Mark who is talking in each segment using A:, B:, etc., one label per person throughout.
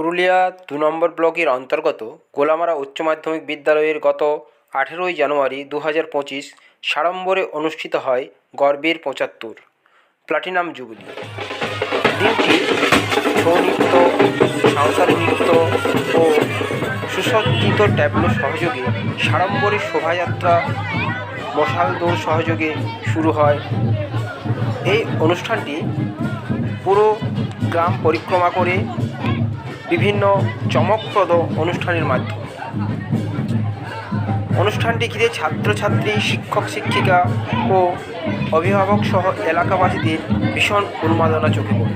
A: পুরুলিয়া দু নম্বর ব্লকের অন্তর্গত গোলামারা উচ্চ মাধ্যমিক বিদ্যালয়ের গত আঠেরোই জানুয়ারি দু হাজার পঁচিশ সাড়ম্বরে অনুষ্ঠিত হয় গর্বের পঁচাত্তর। Platinum jubilee. দিনটি ছৌ নৃত্য, সাঁওতালি নৃত্য ও সুসজ্জিত ট্যাবলো সহযোগে সাড়ম্বরে শোভাযাত্রা, মশাল দৌড় সহযোগে শুরু হয়। এই অনুষ্ঠানটি পুরো গ্রাম পরিক্রমা করে বিভিন্ন চমকপ্রদ অনুষ্ঠানের মাধ্যমে। অনুষ্ঠানটি ঘিরে ছাত্রছাত্রী, শিক্ষক, শিক্ষিকা ও অভিভাবক সহ এলাকাবাসীদের ভীষণ উন্মাদনা চোখে পড়ে।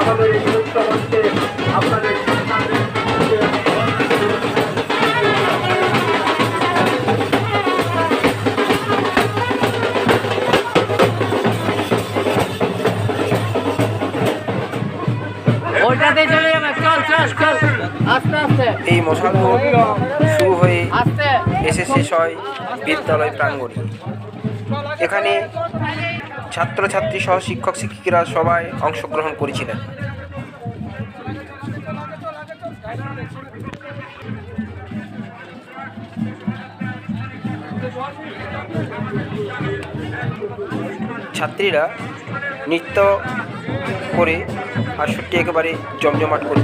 B: আমাদের এই মঞ্চে আপনাদের
A: মশাল শুরু হয়ে
C: আস্তে।
A: এসে শেষ হয় বিদ্যালয় প্রাঙ্গণে। এখানে ছাত্রছাত্রী সহ শিক্ষক শিক্ষিকারা সবাই অংশগ্রহণ করেছিলেন। ছাত্রীরা নৃত্য করে আসরটি একেবারে জমজমাট করে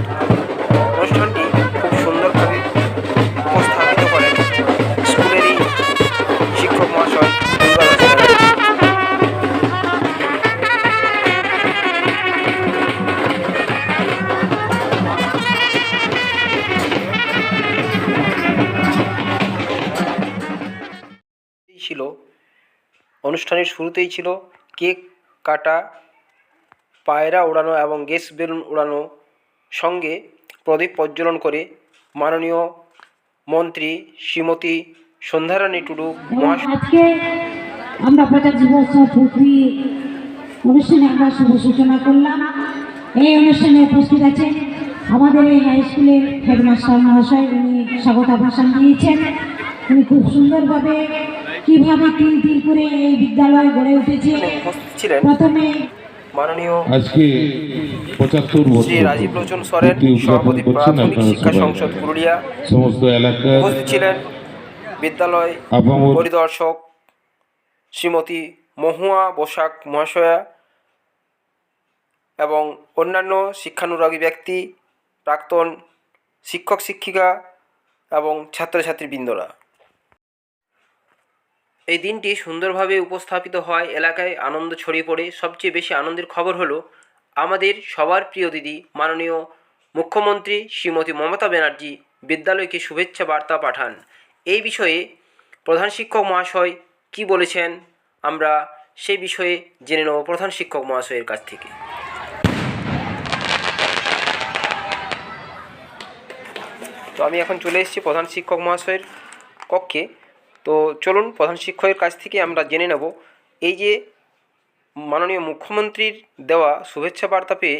A: অনুষ্ঠানটি ছিল অনুষ্ঠানের শুরুতেই ছিল কেক কাটা পায়রা ওড়ানো এবং গ্যাস বেলুন ওড়ানো সঙ্গে প্রদীপ প্রজ্বলন করে মাননীয় মন্ত্রী শ্রীমতী সন্ধ্যারানী টুডু
D: আজকে আমরা বছর পূর্তি অনুষ্ঠানে আমরা শুভ সূচনা করলাম। এই অনুষ্ঠানে উপস্থিত আছেন আমাদের এই হাই স্কুলের হেডমাস্টার মহাশয় উনি স্বাগত ভাষণ দিয়েছেন। উনি খুব সুন্দরভাবে কীভাবে তিল তিল করে এই বিদ্যালয় গড়ে উঠেছে?
A: ছিলেন
D: প্রথমে
A: মাননীয়
E: আজকে পঁচাত্তর
A: শ্রী রাজীব লোচন সরেন
E: পূর্তি
A: সভাপতি প্রাথমিক শিক্ষা সংসদ পুরুলিয়া।
E: সমস্ত
A: উপস্থিত ছিলেন বিদ্যালয় পরিদর্শক শ্রীমতী মহুয়া বসাক মহাশয়া এবং অন্যান্য শিক্ষানুরাগী ব্যক্তি প্রাক্তন শিক্ষক শিক্ষিকা এবং ছাত্রছাত্রীবৃন্দরা। এই দিনটি সুন্দরভাবে উপস্থাপিত হয়, এলাকায় আনন্দ ছড়িয়ে পড়ে। সবচেয়ে বেশি আনন্দের খবর হলো, আমাদের সবার প্রিয় দিদি, মাননীয় মুখ্যমন্ত্রী শ্রীমতী মমতা ব্যানার্জি বিদ্যালয়কে শুভেচ্ছা বার্তা পাঠান। এই বিষয়ে প্রধান শিক্ষক মহাশয় কি বলেছেন, আমরা সেই বিষয়ে জেনে নেব প্রধান শিক্ষক মহাশয়ের কাছ থেকে। তো আমি এখন চলে এসেছি প্রধান শিক্ষক মহাশয়ের কক্ষে। তো চলুন প্রধান শিক্ষকের কাছ থেকে আমরা জেনে নেব। এই যে মাননীয় মুখ্যমন্ত্রীর দেওয়া শুভেচ্ছা বার্তা পেয়ে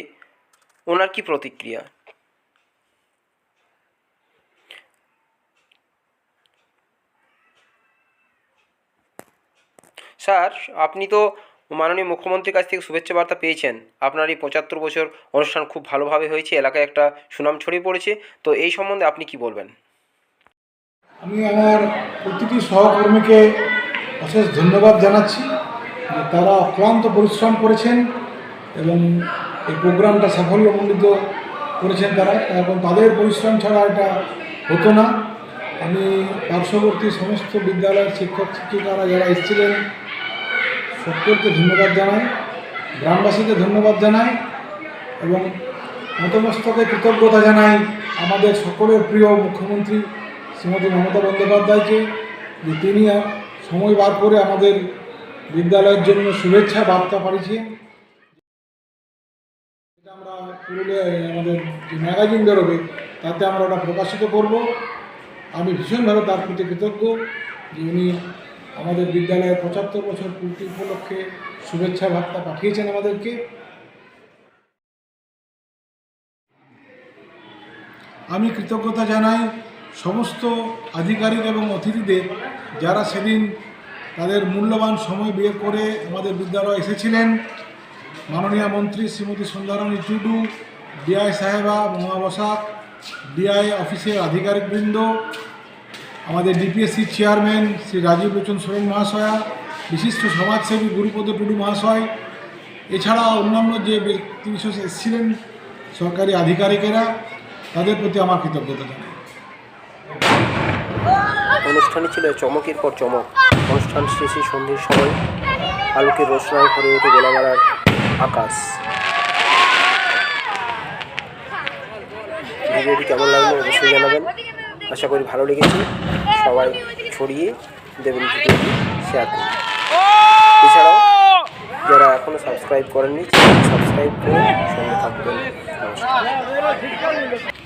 A: ওনার কি প্রতিক্রিয়া? স্যার, আপনি তো মাননীয় মুখ্যমন্ত্রীর কাছ থেকে শুভেচ্ছা বার্তা পেয়েছেন। আপনার এই পঁচাত্তর বছর অনুষ্ঠান খুব ভালোভাবে হয়েছে, এলাকায় একটা সুনাম ছড়িয়ে পড়েছে। তো এই সম্বন্ধে আপনি কি বলবেন?
F: আমি আমার প্রতিটি সহকর্মীকে অশেষ ধন্যবাদ জানাচ্ছি যে তারা অক্লান্ত পরিশ্রম করেছেন এবং এই প্রোগ্রামটা সাফল্যমণ্ডিত করেছেন তারা। এবং তাদের পরিশ্রম ছাড়া এটা হতো না। আমি পার্শ্ববর্তী সমস্ত বিদ্যালয়ের শিক্ষক, শিক্ষিকারা যারা এসেছিলেন, সকলকে ধন্যবাদ জানাই, গ্রামবাসীকে ধন্যবাদ জানাই এবং নতমস্তকে কৃতজ্ঞতা জানাই আমাদের সকলের প্রিয় মুখ্যমন্ত্রী শ্রীমতী মমতা বন্দ্যোপাধ্যায়কে যে তিনি সময় বার করে আমাদের বিদ্যালয়ের জন্য শুভেচ্ছা বার্তা পাঠিয়েছেন এটা আমরা পুরুলিয়া আমাদের যে ম্যাগাজিন বেরোবে, তাতে আমরা ওটা প্রকাশিত করব। আমি ভীষণভাবে তার প্রতি কৃতজ্ঞ যে উনি আমাদের বিদ্যালয়ের পঁচাত্তর বছর পূর্তি উপলক্ষে শুভেচ্ছা বার্তা পাঠিয়েছেন আমাদেরকে। আমি কৃতজ্ঞতা জানাই সমস্ত আধিকারিক এবং অতিথিদের যারা সেদিন তাদের মূল্যবান সময় বের করে আমাদের বিদ্যালয়ে এসেছিলেন, মাননীয় মন্ত্রী শ্রীমতী সন্ধ্যারানী টুডু, ডিআই সাহেবা, মহাবসাক, ডিআই অফিসের আধিকারিকবৃন্দ, আমাদের ডিপিএসসি চেয়ারম্যান শ্রী রাজীব লোচন সোরেন মহাশয়া, বিশিষ্ট সমাজসেবী গুরুপদ টুডু মহাশয় এছাড়া অন্যান্য যে ব্যক্তি বিশেষ এসেছিলেন সরকারি আধিকারিকেরা, তাদের প্রতি আমার কৃতজ্ঞতা জানাই।
A: অনুষ্ঠানে ছিল চমকের পর চমক। অনুষ্ঠান শেষে সন্ধ্যের সময় আলোকের রোশনায় ভরে ওঠে গোলামারার আকাশ। ভিডিওটি কেমন লাগল অবশ্যই জানাবেন। আশা করি ভালো লেগেছে। সবাই ছড়িয়ে দেবেন ভিডিওটি শেয়ার করুন। এছাড়াও যারা এখনও সাবস্ক্রাইব করেননি সাবস্ক্রাইব করে সঙ্গে থাকবেন। নমস্কার।